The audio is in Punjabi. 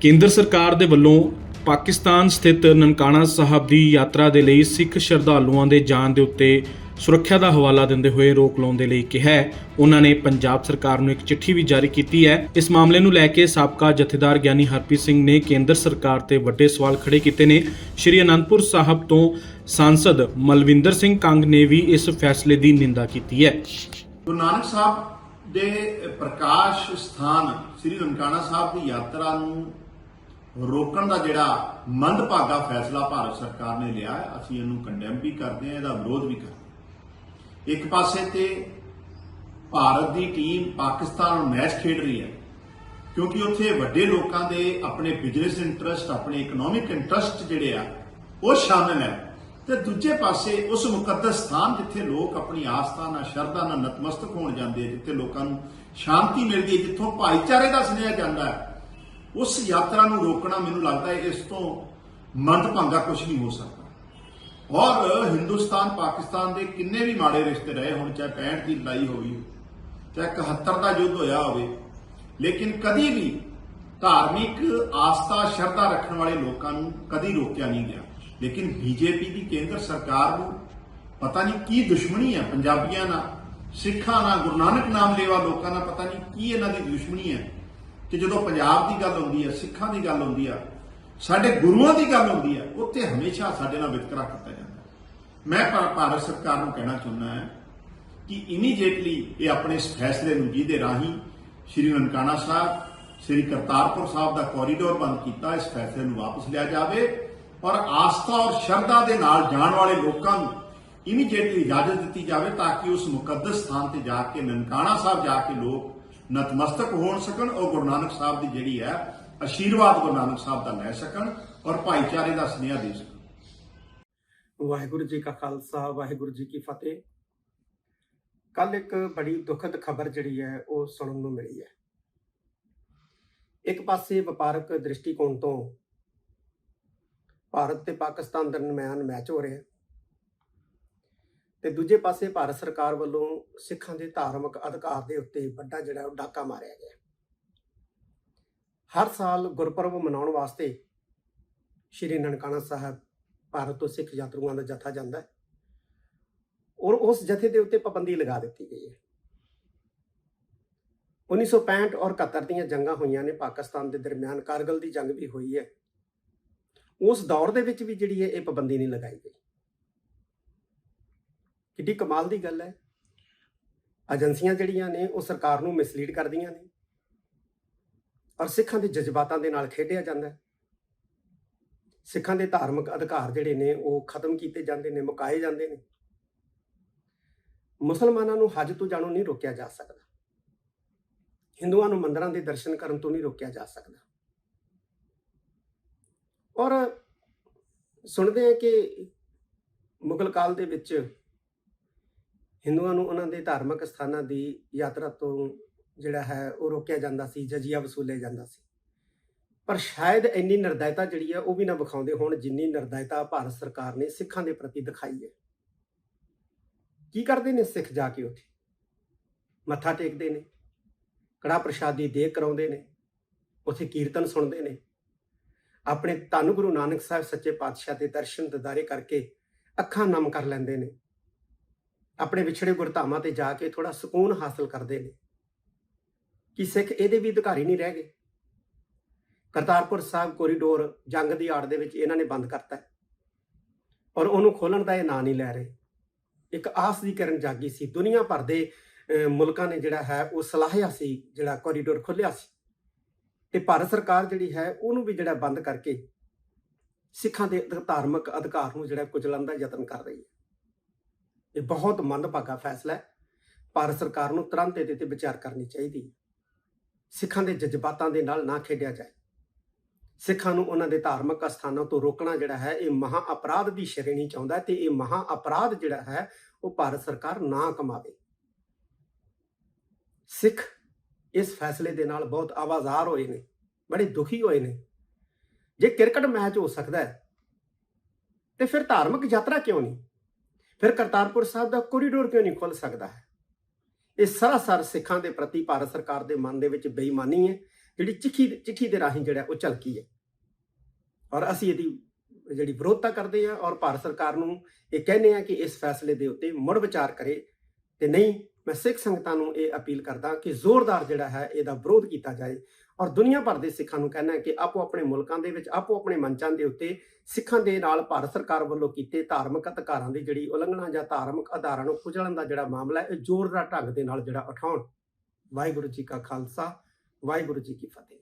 ਕੇਂਦਰ ਸਰਕਾਰ ਦੇ ਵੱਲੋਂ ਪਾਕਿਸਤਾਨ ਸਥਿਤ ਨਨਕਾਣਾ ਸਾਹਿਬ ਦੀ ਯਾਤਰਾ ਦੇ ਲਈ ਸਿੱਖ ਸ਼ਰਧਾਲੂਆਂ ਦੇ ਜਾਣ ਦੇ ਉੱਤੇ ਸੁਰੱਖਿਆ ਦਾ ਹਵਾਲਾ ਦਿੰਦੇ ਹੋਏ ਰੋਕ ਲਾਉਣ ਦੇ ਲਈ ਕਿਹਾ ਹੈ। ਉਹਨਾਂ ਨੇ ਪੰਜਾਬ ਸਰਕਾਰ ਨੂੰ ਇੱਕ ਚਿੱਠੀ ਵੀ ਜਾਰੀ ਕੀਤੀ ਹੈ। ਇਸ ਮਾਮਲੇ ਨੂੰ ਲੈ ਕੇ ਸਾਬਕਾ ਜਥੇਦਾਰ ਗਿਆਨੀ ਹਰਪ੍ਰੀਤ ਸਿੰਘ ਨੇ ਕੇਂਦਰ ਸਰਕਾਰ ਤੇ ਵੱਡੇ ਸਵਾਲ ਖੜੇ ਕੀਤੇ ਨੇ। ਸ਼੍ਰੀ ਅਨੰਦਪੁਰ ਸਾਹਿਬ ਤੋਂ ਸਾਂਸਦ ਮਲਵਿੰਦਰ ਸਿੰਘ ਕੰਗ ਨੇ ਵੀ ਇਸ ਫੈਸਲੇ ਦੀ ਨਿੰਦਾ ਕੀਤੀ ਹੈ। ਗੁਰੂ ਨਾਨਕ ਸਾਹਿਬ ਦੇ ਪ੍ਰਕਾਸ਼ ਸਥਾਨ ਸ੍ਰੀ ਨਨਕਾਣਾ ਸਾਹਿਬ ਦੀ ਯਾਤਰਾ ਨੂੰ ਰੋਕਣ ਦਾ ਜਿਹੜਾ ਮੰਦਭਾਗਾ ਫੈਸਲਾ ਭਾਰਤ ਸਰਕਾਰ ਨੇ ਲਿਆ ਹੈ, ਅਸੀਂ ਇਹਨੂੰ ਕੰਡੈਮ ਵੀ ਕਰਦੇ ਹਾਂ, ਇਹਦਾ ਵਿਰੋਧ ਵੀ ਕਰਦੇ ਇੱਕ ਪਾਸੇ ਤੇ ਭਾਰਤ ਦੀ ਟੀਮ ਪਾਕਿਸਤਾਨ ਨਾਲ ਮੈਚ ਖੇਡ ਰਹੀ ਹੈ, ਕਿਉਂਕਿ ਉੱਥੇ ਵੱਡੇ ਲੋਕਾਂ ਦੇ ਆਪਣੇ ਬਿਜ਼ਨਸ ਇੰਟਰਸਟ ਆਪਣੇ ਇਕਨੋਮਿਕ ਇੰਟਰਸਟ ਜਿਹੜੇ ਆ, ਉਹ ਸ਼ਾਮਿਲ ਹੈ। ਤੇ ਦੂਜੇ ਪਾਸੇ ਉਸ ਮੁਕੱਦਸ ਸਥਾਨ ਜਿੱਥੇ ਲੋਕ ਆਪਣੀ ਆਸਥਾ ਨਾਲ, ਸ਼ਰਧਾ ਨਾਲ ਨਤਮਸਤਕ ਹੋਣ ਜਾਂਦੇ ਜਿੱਥੇ ਲੋਕਾਂ ਨੂੰ ਸ਼ਾਂਤੀ ਮਿਲਦੀ ਹੈ, ਜਿੱਥੋਂ ਭਾਈਚਾਰੇ ਦਾ ਸੁਨੇਹਾ ਜਾਂਦਾ ਹੈ ਉਸ ਯਾਤਰਾ ਨੂੰ ਰੋਕਣਾ ਮੈਨੂੰ ਲੱਗਦਾ ਹੈ, ਇਸ ਤੋਂ ਮੰਦਭਾਗਾ ਕੁਝ ਨਹੀਂ ਹੋ ਸਕਦਾ। ਔਰ ਹਿੰਦੁਸਤਾਨ, ਪਾਕਿਸਤਾਨ ਦੇ ਕਿੰਨੇ ਵੀ ਮਾੜੇ ਰਿਸ਼ਤੇ ਰਹੇ ਹੁਣ, ਚਾਹੇ 65 ਦੀ ਲੜਾਈ ਹੋਈ ਚਾਹੇ 71 ਦਾ ਯੁੱਧ ਹੋਇਆ ਹੋਵੇ, ਲੇਕਿਨ ਕਦੀ ਵੀ ਧਾਰਮਿਕ ਆਸਥਾ, ਸ਼ਰਧਾ ਰੱਖਣ ਵਾਲੇ ਲੋਕਾਂ ਨੂੰ ਕਦੀ ਰੋਕਿਆ ਨਹੀਂ ਗਿਆ। ਲੇਕਿਨ ਬੀਜੇਪੀ ਦੀ ਕੇਂਦਰ ਸਰਕਾਰ ਨੂੰ ਪਤਾ ਨਹੀਂ ਕੀ ਦੁਸ਼ਮਣੀ ਹੈ ਪੰਜਾਬੀਆਂ ਨਾਲ, ਸਿੱਖਾਂ ਨਾਲ, ਗੁਰੂ ਨਾਨਕ ਨਾਮ ਲੈਵਾ ਲੋਕਾਂ ਨਾਲ ਪਤਾ ਨਹੀਂ ਕੀ ਇਹਨਾਂ ਦੀ ਦੁਸ਼ਮਣੀ ਹੈ। ਕਿ ਜਦੋਂ ਪੰਜਾਬ ਦੀ ਗੱਲ ਆਉਂਦੀ ਹੈ ਸਿੱਖਾਂ ਦੀ ਗੱਲ ਆਉਂਦੀ ਆ, ਸਾਡੇ ਗੁਰੂਆਂ ਦੀ ਗੱਲ ਆਉਂਦੀ ਹੈ ਉੱਥੇ ਹਮੇਸ਼ਾ ਸਾਡੇ ਨਾਲ ਵਿਤਕਰਾ ਕੀਤਾ ਜਾਂਦਾ। ਮੈਂ ਭਾਰਤ ਸਰਕਾਰ ਨੂੰ ਕਹਿਣਾ ਚਾਹੁੰਦਾ ਹਾਂ ਕਿ ਇਮੀਡੀਏਟਲੀ ਇਹ ਆਪਣੇ ਇਸ ਫੈਸਲੇ ਨੂੰ ਜਿਹਦੇ ਰਾਹੀਂ ਸ਼੍ਰੀ ਨਨਕਾਣਾ ਸਾਹਿਬ, ਸ਼੍ਰੀ ਕਰਤਾਰਪੁਰ ਸਾਹਿਬ ਦਾ ਕੋਰੀਡੋਰ ਬੰਦ ਕੀਤਾ, ਇਸ ਫੈਸਲੇ ਨੂੰ ਵਾਪਸ ਲਿਆ ਜਾਵੇ ਔਰ ਆਸਥਾ ਔਰ ਸ਼ਰਧਾ ਦੇ ਨਾਲ ਜਾਣ ਵਾਲੇ ਲੋਕਾਂ ਨੂੰ ਇਮੀਡੀਏਟਲੀ ਇਜਾਜ਼ਤ ਦਿੱਤੀ ਜਾਵੇ ਤਾਂ ਕਿ ਉਸ ਮੁਕੱਦਸ ਸਥਾਨ ਤੇ ਜਾ ਕੇ, ਨਨਕਾਣਾ ਸਾਹਿਬ ਜਾ ਕੇ ਲੋਕ ਨਤਮਸਤਕ ਹੋਣ ਸਕਣ ਔਰ ਗੁਰੂ ਨਾਨਕ ਸਾਹਿਬ ਦੀ ਜਿਹੜੀ ਹੈ ਆਸ਼ੀਰਵਾਦ ਗੁਰੂ ਨਾਨਕ ਸਾਹਿਬ ਦਾ ਲੈ ਸਕਣ ਔਰ ਭਾਈਚਾਰੇ ਦਾ ਸੁਨੇਹਾ ਦੇ ਸਕਣ। ਵਾਹਿਗੁਰੂ ਜੀ ਕਾ ਖਾਲਸਾ, ਵਾਹਿਗੁਰੂ ਜੀ ਕੀ ਫਤਿਹ। ਕੱਲ ਇੱਕ ਬੜੀ ਦੁਖਦ ਖਬਰ ਜਿਹੜੀ ਹੈ, ਉਹ ਸੁਣਨ ਨੂੰ ਮਿਲੀ ਹੈ। ਇੱਕ ਪਾਸੇ ਵਪਾਰਕ ਦ੍ਰਿਸ਼ਟੀਕੋਣ ਤੋਂ ਭਾਰਤ ਤੇ ਪਾਕਿਸਤਾਨ ਦਰਮਿਆਨ ਮੈਚ ਹੋ ਰਿਹਾ ਹੈ। ਤੇ ਦੂਜੇ ਪਾਸੇ ਭਾਰਤ ਸਰਕਾਰ ਵੱਲੋਂ ਸਿੱਖਾਂ ਦੇ ਧਾਰਮਿਕ ਅਧਿਕਾਰ ਦੇ ਉੱਤੇ ਵੱਡਾ ਜਿਹੜਾ ਉਹ ਡਾਕਾ ਮਾਰਿਆ ਗਿਆ। ਹਰ ਸਾਲ ਗੁਰਪੁਰਬ ਮਨਾਉਣ ਵਾਸਤੇ ਸ਼੍ਰੀ ਨਨਕਾਣਾ ਸਾਹਿਬ ਭਾਰਤ ਤੋਂ ਸਿੱਖ ਯਾਤਰੂਆਂ ਦਾ ਜਥਾ ਜਾਂਦਾ ਹੈ ਔਰ ਉਸ ਜਥੇ ਦੇ ਉੱਤੇ ਪਾਬੰਦੀ ਲਗਾ ਦਿੱਤੀ ਗਈ ਹੈ। 1965 ਔਰ 71 ਦੀਆਂ ਜੰਗਾਂ ਹੋਈਆਂ ਨੇ ਪਾਕਿਸਤਾਨ ਦੇ ਦਰਮਿਆਨ, ਕਾਰਗਲ ਦੀ ਜੰਗ ਵੀ ਹੋਈ ਹੈ। ਉਸ ਦੌਰ ਦੇ ਵਿੱਚ ਵੀ ਜਿਹੜੀ ਹੈ ਇਹ ਪਾਬੰਦੀ ਨਹੀਂ ਲਗਾਈ ਗਈ। ਕਿੱਡੀ ਕਮਾਲ ਦੀ ਗੱਲ ਹੈ। ਏਜੰਸੀਆਂ ਜਿਹੜੀਆਂ ਨੇ, ਉਹ ਸਰਕਾਰ ਨੂੰ ਮਿਸਲੀਡ ਕਰਦੀਆਂ ਨੇ। ਔਰ ਸਿੱਖਾਂ ਦੇ ਜਜ਼ਬਾਤਾਂ ਦੇ ਨਾਲ ਖੇਡਿਆ ਜਾਂਦਾ ਹੈ। ਸਿੱਖਾਂ ਦੇ ਧਾਰਮਿਕ ਅਧਿਕਾਰ ਜਿਹੜੇ ਨੇ, ਉਹ ਖਤਮ ਕੀਤੇ ਜਾਂਦੇ ਨੇ, ਮੁਕਾਏ ਜਾਂਦੇ ਨੇ। ਮੁਸਲਮਾਨਾਂ ਨੂੰ ਹਜ ਤੋਂ ਜਾਣੋਂ ਨਹੀਂ ਰੋਕਿਆ ਜਾ ਸਕਦਾ। ਹਿੰਦੂਆਂ ਨੂੰ ਮੰਦਰਾਂ ਦੇ ਦਰਸ਼ਨ ਕਰਨ ਤੋਂ ਨਹੀਂ ਰੋਕਿਆ ਜਾ ਸਕਦਾ। ਔਰ ਸੁਣਦੇ ਆ ਕਿ ਮੁਗਲ ਕਾਲ ਦੇ ਵਿੱਚ ਹਿੰਦੂਆਂ ਨੂੰ ਉਹਨਾਂ ਦੇ ਧਾਰਮਿਕ ਸਥਾਨਾਂ ਦੀ ਯਾਤਰਾ ਤੋਂ ਜਿਹੜਾ ਹੈ ਉਹ ਰੋਕਿਆ ਜਾਂਦਾ ਸੀ, ਜਜ਼ੀਆ ਵਸੂਲਿਆ ਜਾਂਦਾ ਸੀ। ਪਰ ਸ਼ਾਇਦ ਇੰਨੀ ਨਿਰਦਇਤਾ ਜਿਹੜੀ ਹੈ ਉਹ ਵੀ ਨਾ ਵਿਖਾਉਂਦੇ ਹੋਣ, ਜਿੰਨੀ ਨਿਰਦਇਤਾ ਭਾਰਤ ਸਰਕਾਰ ਨੇ ਸਿੱਖਾਂ ਦੇ ਪ੍ਰਤੀ ਦਿਖਾਈ ਹੈ। ਕੀ ਕਰਦੇ ਨੇ ਸਿੱਖ ਜਾ ਕੇ ਉੱਥੇ? ਮੱਥਾ ਟੇਕਦੇ ਨੇ ਕੜਾ ਪ੍ਰਸ਼ਾਦੀ ਦੇ ਕਰਾਉਂਦੇ ਨੇ, ਉੱਥੇ ਕੀਰਤਨ ਸੁਣਦੇ ਨੇ। ਆਪਣੇ ਧੰਨ ਗੁਰੂ ਨਾਨਕ ਸਾਹਿਬ ਸੱਚੇ ਪਾਤਸ਼ਾਹ ਦੇ ਦਰਸ਼ਨ, ਦਿਦਾਰੇ ਕਰਕੇ ਅੱਖਾਂ ਨਮ ਕਰ ਲੈਂਦੇ ਨੇ। ਆਪਣੇ ਵਿਛੜੇ ਗੁਰਧਾਮਾਂ ਤੇ ਜਾ ਕੇ ਥੋੜਾ ਸਕੂਨ ਹਾਸਲ ਕਰਦੇ ਨੇ। ਕਿ ਸਿੱਖ ਇਹਦੇ ਵੀ ਅਧਿਕਾਰੀ ਨਹੀਂ ਰਹਿ ਗਏ? ਕਰਤਾਰਪੁਰ ਸਾਹਿਬ ਕੋਰੀਡੋਰ ਜੰਗ ਦੀ ਆੜ ਦੇ ਵਿੱਚ ਇਹਨਾਂ ਨੇ ਬੰਦ ਕਰਤਾ ਹੈ। ਔਰ ਉਹਨੂੰ ਖੋਲਣ ਦਾ ਇਹ ਨਾਂ ਨਹੀਂ ਲੈ ਰਹੇ। ਇੱਕ ਆਸ ਦੀ ਕਿਰਨ ਜਾਗੀ ਸੀ। ਦੁਨੀਆ ਭਰ ਦੇ ਮੁਲਕਾਂ ਨੇ ਜਿਹੜਾ ਹੈ ਉਹ ਸਲਾਹਿਆ ਸੀ, ਜਿਹੜਾ ਕੋਰੀਡੋਰ ਖੋਲਿਆ ਸੀ। ਤੇ ਭਾਰਤ ਸਰਕਾਰ ਜਿਹੜੀ ਹੈ ਉਹਨੂੰ ਵੀ ਜਿਹੜਾ ਬੰਦ ਕਰਕੇ ਸਿੱਖਾਂ ਦੇ ਧਾਰਮਿਕ ਅਧਿਕਾਰ ਨੂੰ ਜਿਹੜਾ ਕੁਚਲਣ ਦਾ ਯਤਨ ਕਰ ਰਹੀ ਹੈ। ਇਹ ਬਹੁਤ ਮੰਦਭਾਗਾ ਫੈਸਲਾ ਹੈ। ਭਾਰਤ ਸਰਕਾਰ ਨੂੰ ਤੁਰੰਤ ਇਹਦੇ ਤੇ ਵਿਚਾਰ ਕਰਨੀ ਚਾਹੀਦੀ ਹੈ। ਸਿੱਖਾਂ ਦੇ ਜਜ਼ਬਾਤਾਂ ਦੇ ਨਾਲ ਨਾ ਖੇਡਿਆ ਜਾਏ। ਸਿੱਖਾਂ ਨੂੰ ਉਹਨਾਂ ਦੇ ਧਾਰਮਿਕ ਅਸਥਾਨਾਂ ਤੋਂ ਰੋਕਣਾ ਜਿਹੜਾ ਹੈ, ਇਹ ਮਹਾ ਅਪਰਾਧ ਦੀ ਸ਼੍ਰੇਣੀ ਚ ਆਉਂਦਾ ਹੈ ਤੇ ਇਹ ਮਹਾ ਅਪਰਾਧ ਜਿਹੜਾ ਹੈ, ਉਹ ਭਾਰਤ ਸਰਕਾਰ ਨਾ ਕਮਾਵੇ। ਸਿੱਖ ਇਸ ਫੈਸਲੇ ਦੇ ਨਾਲ ਬਹੁਤ ਆਵਾਜ਼ਾਰ ਹੋਏ ਨੇ, ਬੜੇ ਦੁਖੀ ਹੋਏ ਨੇ। ਜੇ ਕ੍ਰਿਕਟ ਮੈਚ ਹੋ ਸਕਦਾ ਹੈ, ਤੇ ਫਿਰ ਧਾਰਮਿਕ ਯਾਤਰਾ ਕਿਉਂ ਨਹੀਂ? ਫਿਰ ਕਰਤਾਰਪੁਰ ਸਾਹਿਬ ਦਾ ਕੋਰੀਡੋਰ ਕਿਉਂ ਨਹੀਂ ਖੁੱਲ ਸਕਦਾ ਹੈ? ਇਹ ਸਰਾਸਰ ਸਿੱਖਾਂ ਦੇ ਪ੍ਰਤੀ ਭਾਰਤ ਸਰਕਾਰ ਦੇ ਮਨ ਦੇ ਵਿੱਚ ਬੇਈਮਾਨੀ ਹੈ, ਜਿਹੜੀ ਚਿੱਠੀ ਚਿੱਠੀ ਦੇ ਰਾਹੀਂ ਜਿਹੜਾ ਉਹ ਝਲਕੀ ਹੈ। ਔਰ ਅਸੀਂ ਇਹਦੀ ਜਿਹੜੀ ਵਿਰੋਧਤਾ ਕਰਦੇ ਹਾਂ ਔਰ ਭਾਰਤ ਸਰਕਾਰ ਨੂੰ ਇਹ ਕਹਿੰਦੇ ਆ ਕਿ ਇਸ ਫੈਸਲੇ ਦੇ ਉੱਤੇ ਮੁੜ ਵਿਚਾਰ ਕਰੇ ਤੇ ਨਹੀਂ ਮੈਂ ਸਿੱਖ ਸੰਗਤਾਂ ਨੂੰ ਇਹ ਅਪੀਲ ਕਰਦਾ ਕਿ ਜ਼ੋਰਦਾਰ ਜਿਹੜਾ ਹੈ ਇਹਦਾ ਵਿਰੋਧ ਕੀਤਾ ਜਾਏ ਔਰ ਦੁਨੀਆ ਭਰ ਦੇ ਸਿੱਖਾਂ ਨੂੰ ਕਹਿਣਾ ਹੈ ਕਿ ਆਪੋ ਆਪਣੇ ਮੁਲਕਾਂ ਦੇ ਵਿੱਚ, ਆਪੋ ਆਪਣੇ ਮੰਚਾਂ ਦੇ ਉੱਤੇ ਸਿੱਖਾਂ ਦੇ ਨਾਲ ਭਾਰਤ ਸਰਕਾਰ ਵੱਲੋਂ ਕੀਤੇ ਧਾਰਮਿਕ ਅਧਿਕਾਰਾਂ ਦੀ ਜਿਹੜੀ ਉਲੰਘਣਾ ਜਾਂ ਧਾਰਮਿਕ ਆਧਾਰਾਂ ਨੂੰ ਕੁਚਲਣ ਦਾ ਜਿਹੜਾ ਮਾਮਲਾ ਹੈ, ਇਹ ਜ਼ੋਰਦਾਰ ਢੰਗ ਦੇ ਨਾਲ ਜਿਹੜਾ ਉਠਾਉਣ। ਵਾਹਿਗੁਰੂ ਜੀ ਕਾ ਖਾਲਸਾ, ਵਾਹਿਗੁਰੂ ਜੀ ਕੀ ਫਤਿਹ।